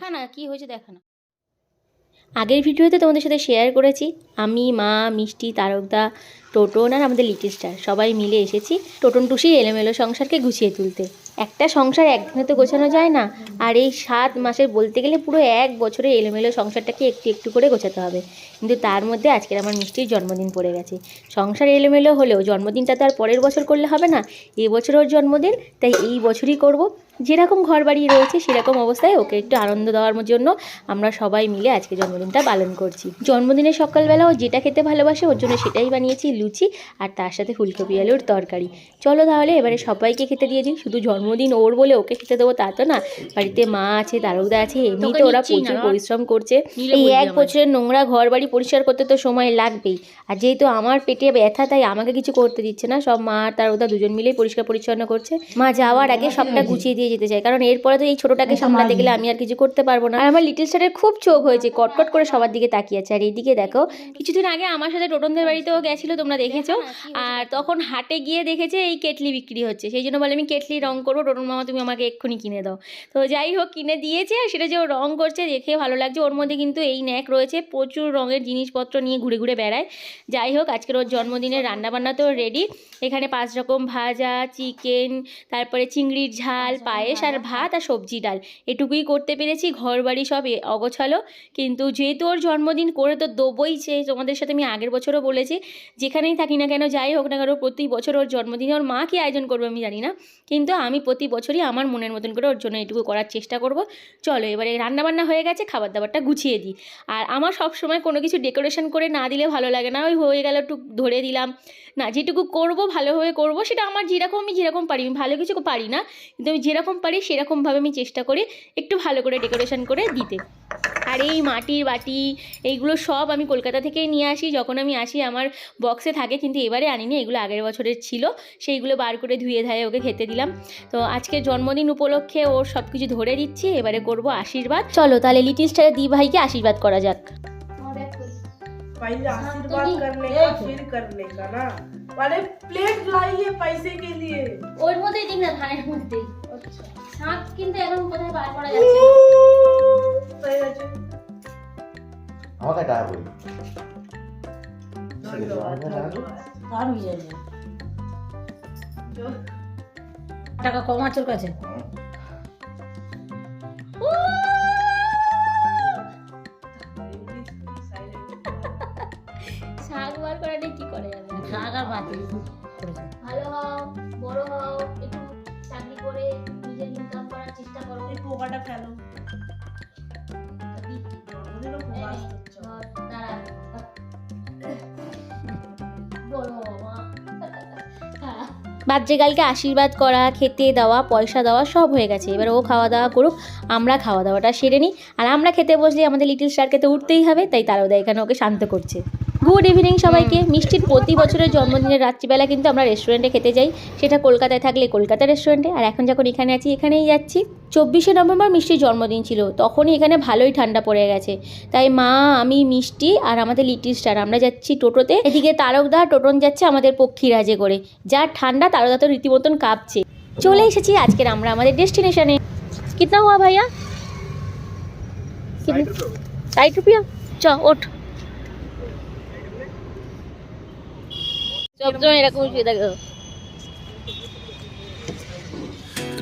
হ্যাঁ না, কী হয়েছে দেখা না। আগের ভিডিওতে তোমাদের সাথে শেয়ার করেছি, আমি, মা, মিষ্টি, তারকদা, টোটন আর আমাদের লিটেস্টার সবাই মিলে এসেছি টোটন টুসি এলোমেলো সংসারকে গুছিয়ে তুলতে। একটা সংসার একদিনে তো গোছানো যায় না, আর এই সাত মাসের বলতে গেলে পুরো এক বছরে এলোমেলো সংসারটাকে একটু একটু করে গোছাতে হবে। কিন্তু তার মধ্যে আজকের আমার মিষ্টির জন্মদিন পড়ে গেছে। সংসার এলোমেলো হলেও জন্মদিনটা তো আর পরের বছর করলে হবে না এবছরের জন্মদিন, তাই এই বছরই করব। যেরকম ঘর বাড়ি রয়েছে সেরকম অবস্থায় ওকে একটু আনন্দ দেওয়ার জন্য আমরা সবাই মিলে আজকে জন্মদিনটা পালন করছি। জন্মদিনের সকালবেলা ও যেটা খেতে ভালোবাসে ওর জন্য সেটাই বানিয়েছি লুচি আর তার সাথে ফুলকপি আলুর তরকারি। চলো তাহলে এবারে সবাইকে খেতে দিয়ে দিই শুধু জন্মদিন ওর বলে ওকে খেতে দেবো তা তো না। বাড়িতে মা আছে তারকদা আছে এমনিতে ওরা প্রচুর পরিশ্রম করছে। এই এক বছরের নোংরা ঘর বাড়ি পরিষ্কার করতে তো সময় লাগবেই। আর যেহেতু আমার পেটে ব্যথা তাই আমাকে কিছু করতে দিচ্ছে না। সব মা আর তার ওদা দুজন মিলেই পরিষ্কার পরিচ্ছন্ন করছে। মা যাওয়ার আগে সবটা গুছিয়ে দিয়ে যেতে চাই। কারণ এরপরে তো এই ছোটটাকে সামলাতে গেলে আমি আর কিছু করতে পারব না। আর আমার লিটিল স্টারের খুব চোখ হয়েছে কটকট করে সবার দিকে তাকিয়ে আছে। আর এইদিকে দেখো কিছুদিন আগে আমার সাথে টোটনদের বাড়িতেও গেছিল তোমরা দেখেছ। আর তখন হাটে গিয়ে দেখেছে এই কেটলি বিক্রি হচ্ছে। সেই জন্য বলে আমি কেটলি রং করব টোটন মামা তুমি আমাকে এক্ষুনি কিনে দাও। তো যাই হোক কিনে দিয়েছে আর সেটা যে ও রং করছে দেখে ভালো লাগছে। ওর মধ্যে কিন্তু এই ন্যাক রয়েছে প্রচুর রঙের জিনিসপত্র নিয়ে ঘুরে ঘুরে বেড়ায়। যাই হোক আজকের ওর জন্মদিনের রান্নাবান্না তো রেডি এখানে পাঁচ রকম ভাজা চিকেন তারপরে চিংড়ির ঝাল পায়েস আর ভাত আর সবজি ডাল। এটুকুই করতে পেরেছি ঘর বাড়ি সব অগোছালো। কিন্তু যেহেতু ওর জন্মদিন করে তো দেবই সে তোমাদের সাথে আমি আগের বছরও বলেছি, যেখানেই থাকি না কেন যাই হোক না কেন প্রতি বছর ওর জন্মদিনে ওর মা কি আয়োজন করবে আমি জানি না। কিন্তু আমি প্রতি বছরই আমার মনের মতন করে ওর জন্য এটুকু করার চেষ্টা করব। চলো এবারে রান্নাবান্না হয়ে গেছে খাবার দাবারটা গুছিয়ে দিই। আর আমার সব সময় কোনো কিছু ডেকোরেশন করে না দিলে ভালো লাগে না। ওই হয়ে গেল একটু ধরে দিলাম। না, যেটুকু করব ভালোভাবে করব, সেটা আমার যেরকম আমি যেরকম পারি। আমি ভালো কিছু পারি না, কিন্তু আমি যেরকম পারি সেরকমভাবে আমি চেষ্টা করি একটু ভালো করে ডেকোরেশন করে দিতে আর এই মাটির বাটি এইগুলো সব আমি কলকাতা থেকেই নিয়ে আসি যখন আমি আসি আমার বক্সে থাকে কিন্তু এবারে আনিনি এগুলো আগের বছরের ছিল সেইগুলো বার করে ধুয়ে ধায়ে ওকে খেতে দিলাম তো আজকে জন্মদিন উপলক্ষে ওর সব কিছু ধরে দিচ্ছি এবারে করব আশীর্বাদ চলো তাহলে লিটিল স্টারের দি ভাইকে আশীর্বাদ করা যাক पहले आशीर्वाद करने का फिर करने का ना अरे प्लेट लाइए पैसे के लिए ওর মধ্যেই দিন না ধানের মধ্যেই শাক কিন্তু এখন কোথায় বার করা যাচ্ছে আমাকে টাকা বলি। টাকা কম আছে কাছে? শাক বার করাটা কি করে যাবে? শাক আর ভাত ভালো হও বড় হও একটু চাকরি করে হও, মা। বাচ্চাকালকে আশীর্বাদ করা খেতে দেওয়া পয়সা দেওয়া সব হয়ে গেছে। এবার ও খাওয়া দাওয়া করুক আমরা খাওয়া দাওয়াটা সেরে নিই। আর আমরা খেতে বসলে আমাদের লিটিল স্টারকে তো উঠতেই হবে তাই তারাও এখানে ওকে শান্ত করছে। গুড ইভিনিং সবাইকে। মিষ্টির প্রতি বছরের জন্মদিনের রাত্রিবেলা কিন্তু আমরা রেস্টুরেন্টে খেতে যাই। সেটা কলকাতায় থাকলে কলকাতা রেস্টুরেন্টে আর এখন যখন এখানে আছি এখানেই যাচ্ছি। চব্বিশে নভেম্বর মিষ্টির জন্মদিন ছিল তখনই এখানে ভালোই ঠান্ডা পড়ে গেছে। তাই মা আমি মিষ্টি আর আমাদের লিটিল স্টার আমরা যাচ্ছি টোটোতে। এদিকে তারকদা টোটন যাচ্ছে আমাদের পক্ষীরাজে করে যা ঠান্ডা তারকদা তো রীতিমতন কাঁপছে। চলে এসেছি আজকের আমরা আমাদের ডেস্টিনেশনে। কিতনা হুয়া ভাইয়া? ষাট রুপিয়া চ ওঠ। সবসময় এরকম শুয়ে থাকে। At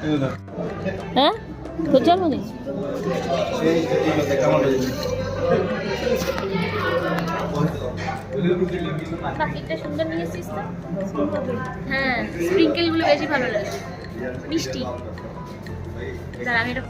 হ্যাঁ? কেমন হয়েছে? বাকিটা সুন্দর নিয়েছিস হ্যাঁ স্প্রিঙ্কেলগুলো বেশি ভালো লাগে। মিষ্টি। দাঁড়া, আমি এটা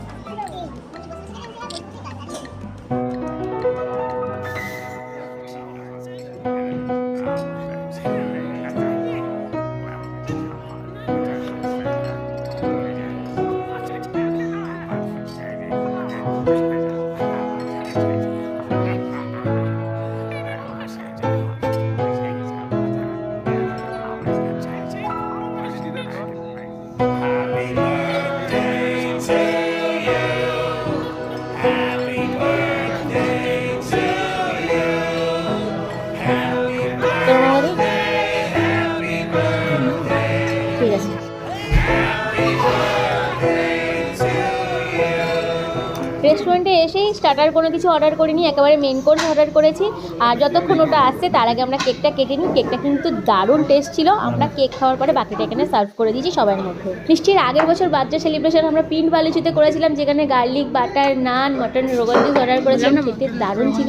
স্টার্টার কোনো কিছু অর্ডার করিনি একেবারে মেন কোর্স অর্ডার করেছি। আর যতক্ষণ ওটা আসছে তার আগে আমরা কেকটা কেটে নিই। কেকটা কিন্তু দারুণ টেস্ট ছিল। আমরা কেক খাওয়ার পরে বাকিটা এখানে সার্ভ করে দিয়েছি সবার মধ্যে। মিষ্টির আগের বছর বার্থডে সেলিব্রেশন আমরা পিন্ট বালুচিতে করেছিলাম যেখানে garlic butter naan mutton rogan josh order করেছিলাম। খেতে দারুণ ছিল।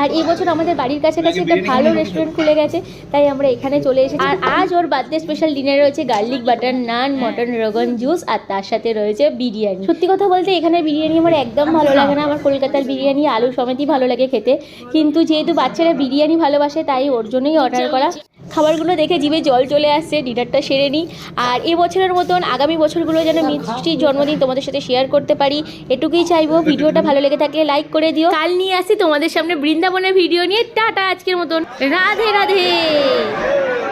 আর এই বছর আমাদের বাড়ির কাছাকাছি একটা ভালো রেস্টুরেন্ট খুলে গেছে তাই আমরা এখানে চলে এসেছি। আর আজ ওর বার্থডে স্পেশাল ডিনারে রয়েছে garlic butter naan mutton rogan josh আর তার সাথে রয়েছে বিরিয়ানি। সত্যি কথা বলতে এখানে বিরিয়ানি আমার একদম ভালো লাগে না। আমার কলকাতার বিরিয়ানি, আলু সমেতই ভালো লাগে খেতে। কিন্তু যেহেতু বাচ্চারা বিরিয়ানি ভালোবাসে, তাই ওর জন্যই অর্ডার করা। খাবারগুলো দেখে জিভে জল চলে আসছে, ডিনারটা সেরে নিই। আর এই বছরের মতন আগামী বছরগুলো যেন মিষ্টির জন্মদিন তোমাদের সাথে শেয়ার করতে পারি, এটুকুই চাইব। ভিডিওটা ভালো লেগে থাকলে লাইক করে দিও। কাল নিয়ে আসি তোমাদের সামনে বৃন্দাবনের ভিডিও নিয়ে। টাটা আজকের মতন। রাধে রাধে।